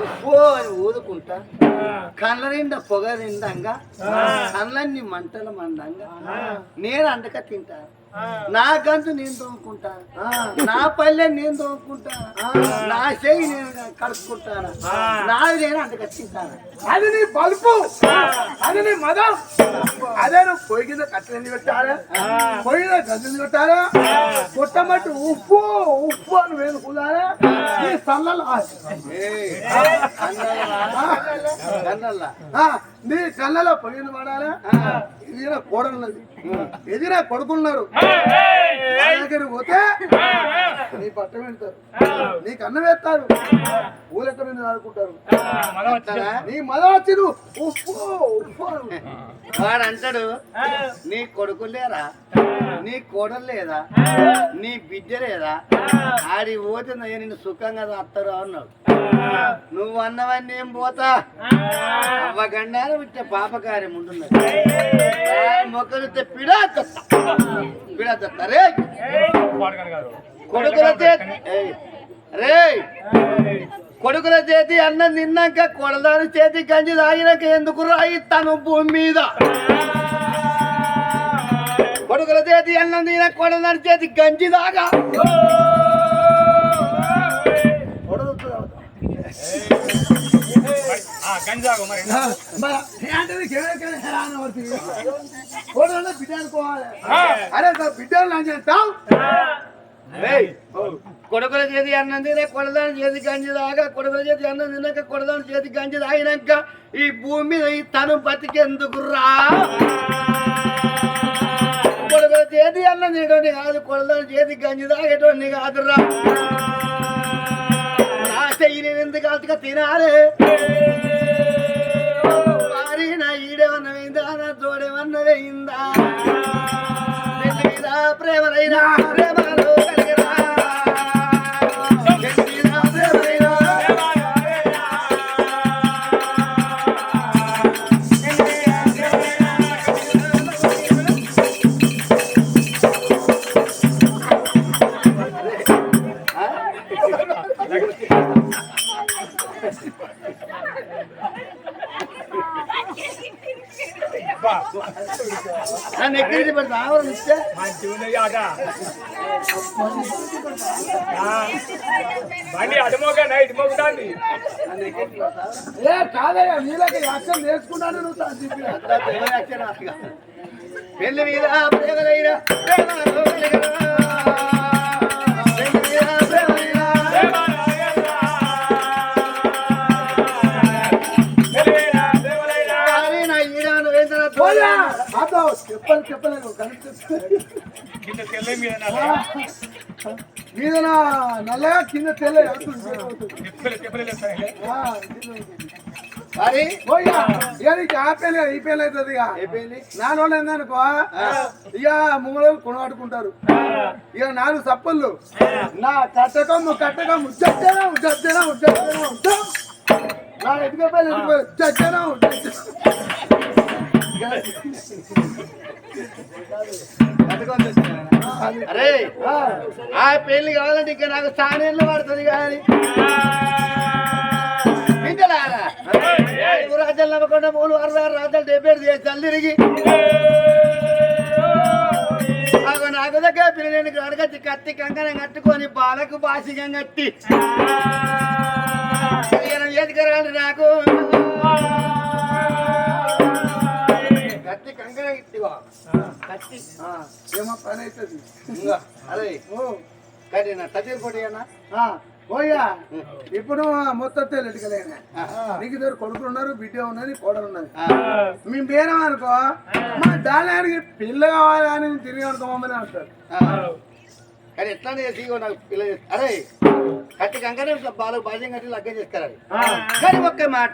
ఉప్పు అని ఊదుకుంటా కళ్ళ నిండా పొగ నిండంగా కళ్ళన్ని మంటలు మండంగా నేను అండక తింటా. నా గంతు నేను తోముకుంటా. నా పల్లె నేను తోముకుంటా. నా చెయ్యి నేను కడుక్కుంటాను నాది నేను అండక తింటాను అది నీ బల్పు అది నీ మదం. అదే నువ్వు పొయ్యి కింద కట్టెలు పెట్టారా పొయ్యి గదులు పెట్టారా పుట్టమట్టు ఉప్పు ఉప్పు అని వేలుకున్నారా ఈ నీ కళ్ళలో పొయ్యిలు పడాలా ఎదిగిన కోడలున్నది ఎదిగిన కొడుకున్నారు. పోతే నీ పట్టం పెడతారు. నీకు అన్నం వేస్తారు. ఊలెక్క మీద ఆడుకుంటారు. నీ మద వచ్చి ఉప్పు ఉప్పు వాడు అంటాడు నీ కొడుకు లేరా? నీ కోడలు లేదా? నీ బిడ్డ లేదా? ఆడి పోతే నేను నిన్ను సుఖంగా అత్తరు అన్నాడు. నువ్వు అన్నవన్నీ ఏం పోతా? అవ్వ గండాలు విట్టే పాపకార్యం ఉంటున్నది మొక్కలు పిడా పిడా రే. కొడుకుల చేతి రేయ్ కొడుకుల చేతి అన్నం తిన్నాక కొడదాని చేతి గంజి తాగినాక ఎందుకు రాయి తను భూమి మీద? కొడుకుల చేతి అన్నం తిన కొడదాని చేతి గంజి దాగా బిడ్డ అనుకోవాలి అరే బిడ్డలు అని చెప్తావు రేయ్, కొడుకుల చేతి అన్నం తిన కొడదాని చేతి గంజి దాగా కొడుకుల చేతి అన్నం తిన్నాక కొడదాని చేతి గంజి తాగినాక ఈ భూమి మీద ఈ తను బతికెందుకు రా కొడుకుల చేతి అన్నం తినటోని కాదు కొడదాని చేతి గంజి తాగేటోని కాదురా నా చెయ్యి నేను ఎందుకు అతగా తినాలి. నా ఈడేమన్న నా తోడేమన్న ప్రేమలైనా బండి ఎక్కడికి పెడతా ఏ కాదయ్యా నీళ్ళకి యాక్షన్ నేర్చుకుంటాను నువ్వు. పెళ్ళి మీద చెప్పలేదు కనిపిస్తుంది కింద తెల్ల మీద మీద నా నల్లగా కింద తెల్ల. పోయా ఇక నీకు ఆ పెళ్ళి ఈ పెళ్ళి అవుతుంది ఇక. నాన్నోళ్ళు ఏందనుకో? ఇక ముంగళలు కొనబట్టుకుంటారు ఇక నాలుగు సప్పళ్ళు నా కట్టకమ్ము కట్టకమ్ము జడ్జనా జడ్జనా జడ్జనా జడ్జం. నా ఎదుగుపోయి ఎదుగుపోయి జడ్జనా. అరే ఆ పెళ్ళి కావాలంటే ఇంకా నాకు సానేళ్ళు పడుతుంది కానీ. రాజ్యాలు నమ్మకుండా మూడు ఆరు ఆరు రాజ్యాలు డెబ్బై ఏడు దేశాలు తిరిగి. నాకు దగ్గర పిల్లలని అడగచ్చి కత్తి కంకణం కట్టుకొని బాలకు బాసికం కట్టి. ఎదుకరాలి నాకు? కత్తి కంకణం ఇట్టివా? కత్తి. ఏమో పని అవుతుంది. అదే కానీ నా తదిరి పొడి అన్న? ఆ, పోయా ఇప్పుడు మొత్తం తెలియట్లేనా నీకు ఇద్దరు కొడుకులు ఉన్నారు బిడ్డ ఉన్నది కోడలు ఉన్నది. మేము పేరం అనుకో మా దానికి పిల్ల కావాలి అని తిరిగి అనుకో మమ్మల్ని అంటారు కానీ ఎట్లా చేసి నాకు పిల్ల అరే కత్తి కంకణం ఇట్లా బాలకు బాధ్యం కట్టి లగ్గం చేసుకురాలి కానీ ఒక్క మాట?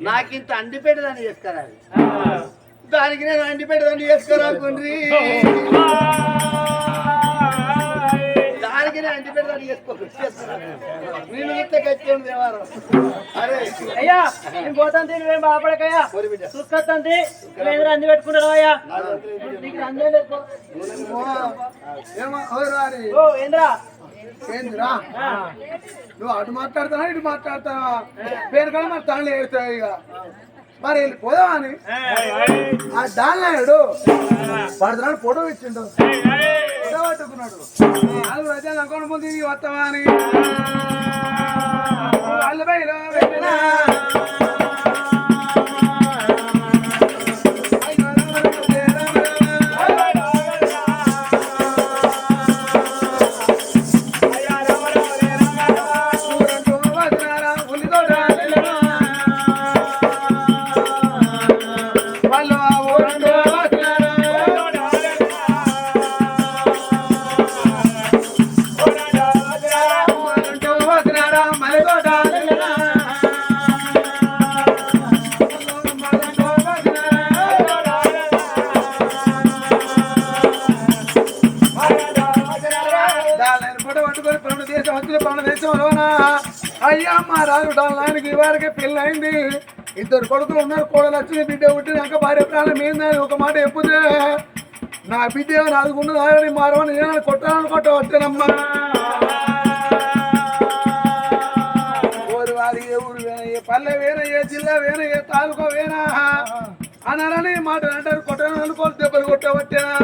నాకింత అండిపేట దాన్ని చేసుకురాలి దానికి నేను అండిపేట దాన్ని చేసుకురాకుండ్రి దానికి నేను అండిపేట దాన్ని నేను ఇంత దేవారం అరే. అయ్యా నేను పోతాను నువ్వేం బాధపడకయ్యా. బిడ్డ. చూసుకొస్తాంది నువ్వేంద్ర అంది పెట్టుకుంటావు అయ్యా? నీకు ఏమో ఏంద్రా? ఏందిరా? నువ్వు అటు మాట్లాడుతావా ఇటు మాట్లాడతావా? పేరు కూడా మరి తండ్రి వేస్తావు ఇక. మరి వెళ్ళి పోదావా అని? ఆ దానిలాడు పడుతున్నాడు ఫోటో ఇచ్చిండు ఫోటో పట్టుకున్నాడు. నాలుగు రజాలు అనుకోని ముందు ఇది వస్తావా అని? వాళ్ళ దేశం దేశంలోనా? అయ్యా మా రాజు నాయనకి వారికి పెళ్ళైంది ఇద్దరు కొడుకులు ఉన్నారు కోడలు వచ్చిన బిడ్డ పుట్టినాక భార్య ప్రాణం ఏందని ఒక మాట చెప్పుదే నా బిడ్డ నాదుకున్నదాని మారవని నేను కొట్టాలని కొట్టవచ్చానమ్మా ఊరు వారి ఏ ఊరు ఏ పల్లె వేరే ఏ జిల్లా వేరే ఏ తాలూకా వేనా అన్నారని ఈ మాట అంటారు కొట్టాలని అనుకోని దెబ్బలు కొట్టవచ్చానా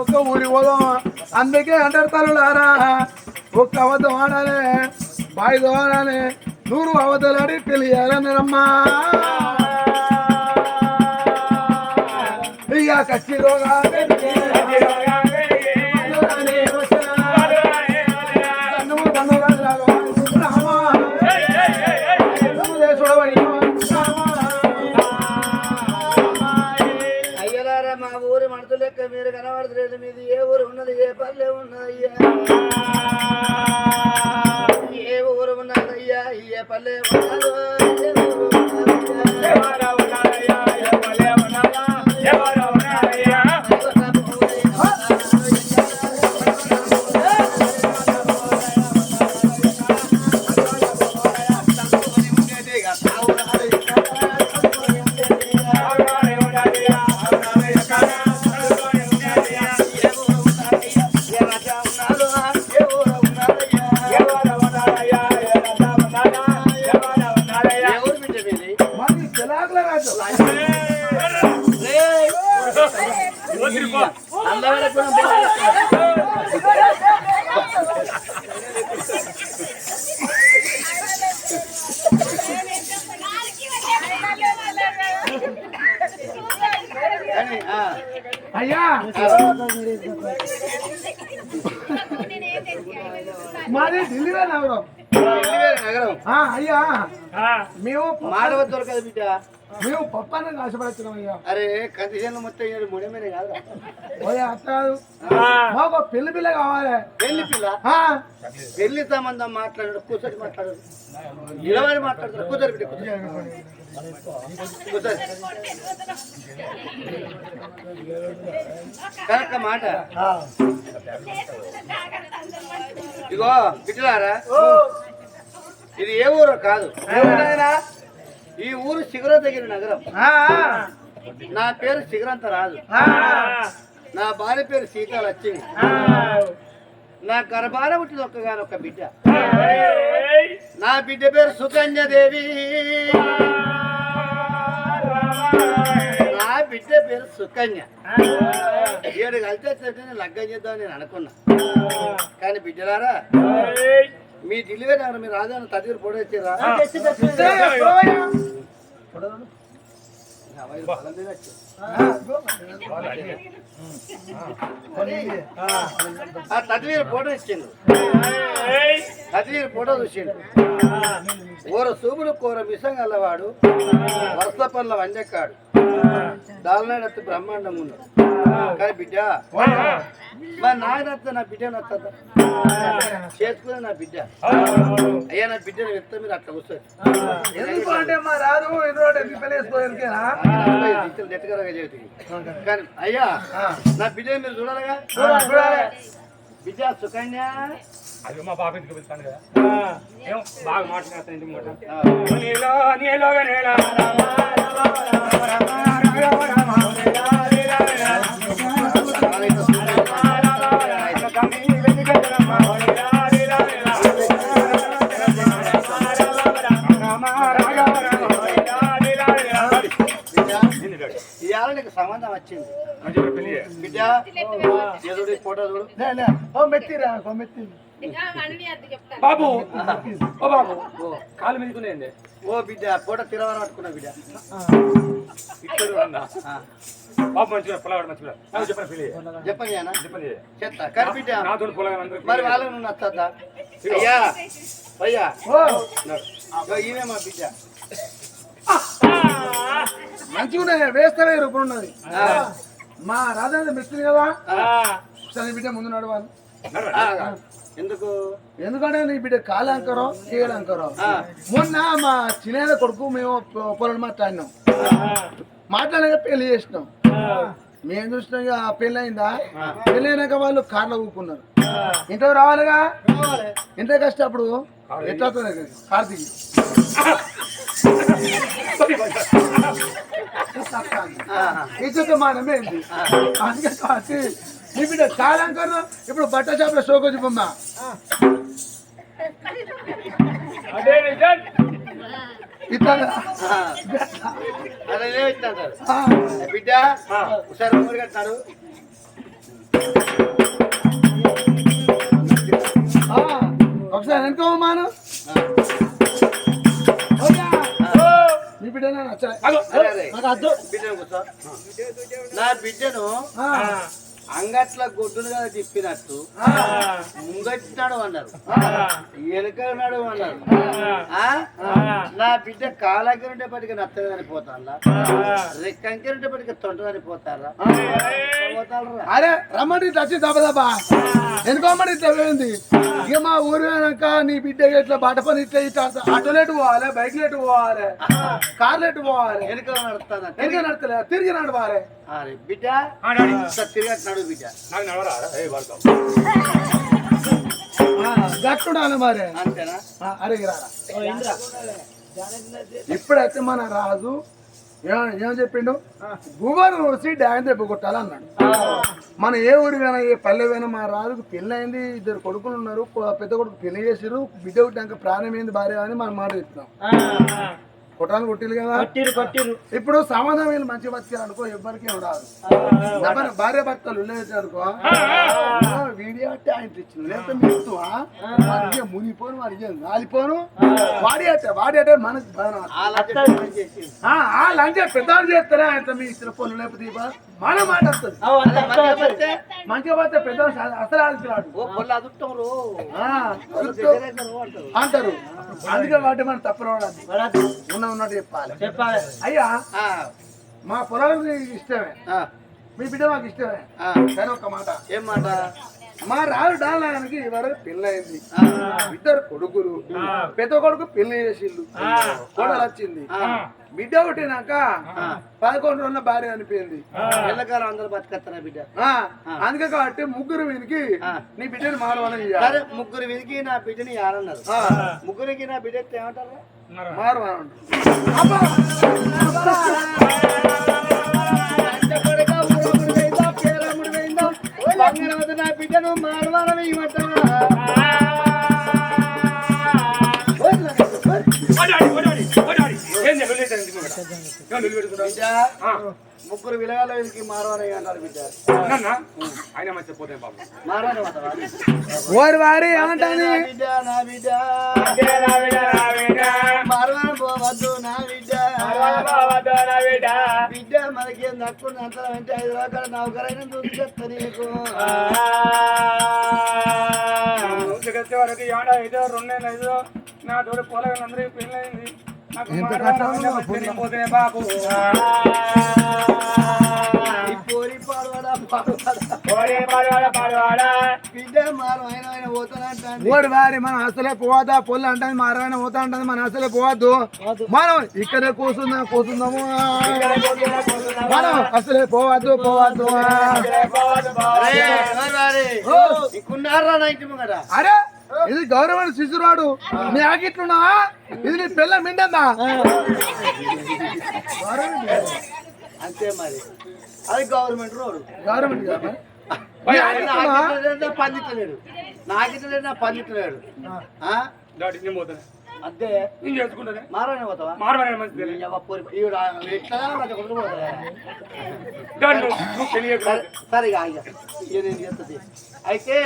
ఒక్క ఊరి పోదాం అందుకే అంటారు తల్లులారా ఒక్క అబద్ధం ఆడాలి బాయిదో ఆడాలి నూరు అవతలాడి తెలియాలన్నారమ్మా ఇక కచ్చిరోగా ఊరు ఉన్నది ఏ పల్లె ఉన్నదయ్యా? ఏ ఊరు ఉన్నదయ్యా? ఏ పల్లె అందమైన గుణం బాగా కానీ, ఆ, అయ్యా మాది అయ్యా. మేము మాడవ దొరకదు బిడ్డ. మేము పప్పాన్ని ఆశపడుతున్నాం అయ్యా. అరే కందిశన్లు మొత్తం ఏడు మూడే మీద కాదు ఓయ్ అత్త కాదు మాకు పెళ్ళి పిల్ల కావాలి. పెళ్ళి పిల్ల? ఆ, పెళ్ళి సంబంధం మాట్లాడు కూర్చొని మాట్లాడు నిలబడి మాట్లాడతారు కూర్చొని బిడ్డ కూర్చొని కరెక్ట్ మాట. ఇగో బిడ్డలారా ఇది ఏ ఊరో కాదు? ఈ ఊరు శిఖరం దగ్గర నగరం నా పేరు శిఖరంత ఆ, నా భార్య పేరు సీత లక్ష్మి నా గర్భాన పుట్టిన ఒక్కగానొక్క బిడ్డ. నా బిడ్డ పేరు సుకన్యదేవి నా బిడ్డ పేరు సుకన్య. ఏడు కలిసి లగ్గం చేద్దామని నేను అనుకున్నా. కానీ బిడ్డలారా మీ ఢిల్లీ నగరం మీరు రాజాను తదిరి పొడొచ్చారా తదివీరు ఫోటో ఇచ్చిండు తదివీరు ఫోటో చూసిండు. ఓర సూపులు కూర మిసం గల్లవాడు వరుస పనుల వంజక్కాడు. దాల్నాడు వస్తే బ్రహ్మాండంగా ఉన్నాడు కానీ బిడ్డ. మరి నాకు నచ్చ నా బిడ్డ నచ్చదా చేసుకునే నా బిడ్డ. అయ్యా నా బిడ్డను చెప్తే మీరు అట్లా వస్తుంది ఎందుకు అంటే మా రాదు కానీ అయ్యా నా బిడ్డని మీరు చూడాలిగా? చూడాలి బిడ్డ సుకన్య. అది మా బాబు ఇంటికి వెళ్తాను కదా. ఏం బాగా మాట్లాడుతాను ఇంటి మాట ఆ, నీలో నేలా. వచ్చింది. లే. ఓ మెత్తిరా ఓ మెత్తి బాబు! ఓ బాబు! కాలు మీదకునేయండి ఓ బిడ్డ ఫోటో తిరవని పట్టుకున్నా బిడ్డ. ఇక్కడ బాబు మంచిగా పొలగాడు మంచిగా నాకు చెప్పిన పెళ్ళి చెప్పండి అన్న. చెప్పండి. చెత్త కానీ బిడ్డ? నాతో పొలగాడు మరి వాళ్ళకు నువ్వు నచ్చద్దా అయ్యా అయ్యా. ఓ ఈమె మా బిడ్డ. మంచిగా వేస్తవే రూపం ఉన్నది మా రాజేంద్ర మెత్తింది కదా? సరే బిడ్డ ముందు నడవాలి. ఎందుకు? ఎందుకంటే నీ బిడ్డ కాలంకరో చేయలంకరో ఆ, మొన్న మా చిన్న కొడుకు మేము పొలం మాట్లాడినాం మాట్లాడక పెళ్ళి చేసినాం. మేము చూసినాం పెళ్ళి అయిందా పెళ్ళి అయినాక వాళ్ళు కార్లో ఊపుకున్నారు. ఇంట్లో రావాలిగా? రావాలి. ఎంత కష్టం అప్పుడు? ఎట్లా అవుతుంది కార్తీక్. ఆహా. ఇచ్చతో మానమే అందుకే కాబట్టి నీ బిడ్డ కాలంకరు ఇప్పుడు బట్ట షాప్లో షోకు చూపమ్మా బిడ్డ ఒకసారి ఊరు ఒకసారి వెనుకోమాను నీ బిడ్డ నచ్చలే అరే అరే. నాకు అద్దు. బిడ్డను కూర్చో. నా బిడ్డను అంగట్ల గొడ్డులు కదా తిప్పినట్టు ముంగట్టినాడు అన్నారు. వెనుకన్నాడు అన్నారు? నా బిడ్డ కాలగిరుండేపటికి నచ్చదని పోతారా రెక్కంకిరుండేపటికి తొంటదని పోతారా? పోతారా అరే రమ్మంటే ఇట్లా వచ్చి దబ దబా ఎందుకోమని ఇట్లా పోయింది ఇక మా ఊరు పోయినాక నీ బిడ్డ ఇట్లా బాట పని ఇట్లా ఇట్లా ఆటోలు ఎటు పోవాలి బైక్లు ఎటు పోవాలి కార్లు ఎటు పోవాలి వెనుక నడుస్తాను తిరిగి నడతలే తిరిగి నడవాలి అరే బిడ్డ ఆ డాడీ తిరిగట్టినాడు బిడ్డ నాకు నడవరా ఏ వాడుకో గట్టుడాలి మరి అంతేనా ఆ, అరే ఇక రారా. ఓ ఇంద్ర ఇప్పుడైతే మన రాజు ఏం- చెప్పిండు? గుబర్ వచ్చి డ్యాన్ దెబ్బ కొట్టాలన్నాడు. మన ఏ ఊరికైనా ఏ పల్లెవైనా మా రాజుకు పెళ్ళి అయింది ఇద్దరు కొడుకులు ఉన్నారు పెద్ద కొడుకు పెళ్ళి చేసిరు బిడ్డ పుట్టాక ప్రాణం ఏంది భార్య అని మనం మాట చెప్తున్నాం. కదా. కొట్టిరు కొట్టిరు ఇప్పుడు వీళ్ళు మంచి బతికారు అనుకో ఎవరికి రాదు భార్య భర్తలు అనుకో వీడియో అంటే ఆయన తెచ్చింది లేకపోతే మిగుతువా వాడికి మునిపోను వాడికి రాలిపోను వాడి అంటే వాడి అంటే మనకి ఆ ఆ లంచే పెద్దవాళ్ళు చేస్తారా? ఆయన మీ ఇచ్చిన పనులు లేకపోతే. మన మాట వస్తుంది. మంచిగా పోతే అస- అసలు అంటారు. అందుకే వాటి మనం తప్పనవాడు పడద్దు. ఉన్న ఉన్నట్టు చెప్పాలి. చెప్పాలి. అయ్యా మా పొలాలు మీకు ఇష్టమే. మీ బిడ్డ మాకు ఇష్టమే. ఆ. కానీ ఒక మాట. ఏం మాట? మా రాజు డాలడానికి ఇవరకు పెళ్ళయింది. ఆ, ఇద్దరు కొడుకులు పెద్ద కొడుకు పెళ్ళి చేసిండు. కోడలు వచ్చింది. బిడ్డ పుట్టినాక పదకొండు రోజుల భార్య అనిపోయింది ఎల్లకాలం అందరూ బతికేస్తారా బిడ్డ? ఆ, అందుకే కాబట్టి ముగ్గురు వీనికి. నీ బిడ్డని మారవని ముగ్గురు వినికి నా బిడ్డని యారన్నారు ముగ్గురికి నా బిడ్డ ఏమంటారు మారవని నా బిడ్డను మాడవాలని ఇవ్వటా బిడ్డ ముగ్గురు విలగాల వీరికి మారవాలని అంటారు బిడ్డ. ఆయన మంచిగా పోతే బాబు? ఓరి వారి ఏమంటాను నా బిడ్డ నా బిడ్డ. మారవాలని పోవద్దు నా బిడ్డ. బిడ్డ. మనకేం తక్కువ అంతరం అంటే ఐదు రకాల నౌకరైనా చూపిస్తా నీకు. వచ్చే వరకు ఏడా ఐదో రెండేళ్ళు ఐదో. నా తోడు పొలగాలందరికీ పెళ్ళయింది. నాకు ఎంత ఓడి వారి మనం అసలే పోవద్దా? పొల్లు అంటుంది మారవైనా పోతా అంటుంది మనం అసలే పోవద్దు. మనం ఇక్కడే కూర్చుందాం కూర్చుందాము మనం అసలే పోవద్దు పోవద్దు. అరే. ఇది గౌరవమైన శిశురాడు. నీ ఆగిట్లున్నావా? ఇది నీ పిల్ల మిండందా అంతే మరి. అది గవర్నమెంట్ రోడ్ మరి. పందిట్లేడు నాకిట్లేడు నా పందిట్లేడు అంతే. నేను చేసుకుంటానే. మారని పోతావా? మారవాడ మంచిది ఈవిడ ఎట్లా పెళ్ళి చేసుకో. సరే సరే ఇక ఇక. ఇక నేను చేస్తుంది అయితే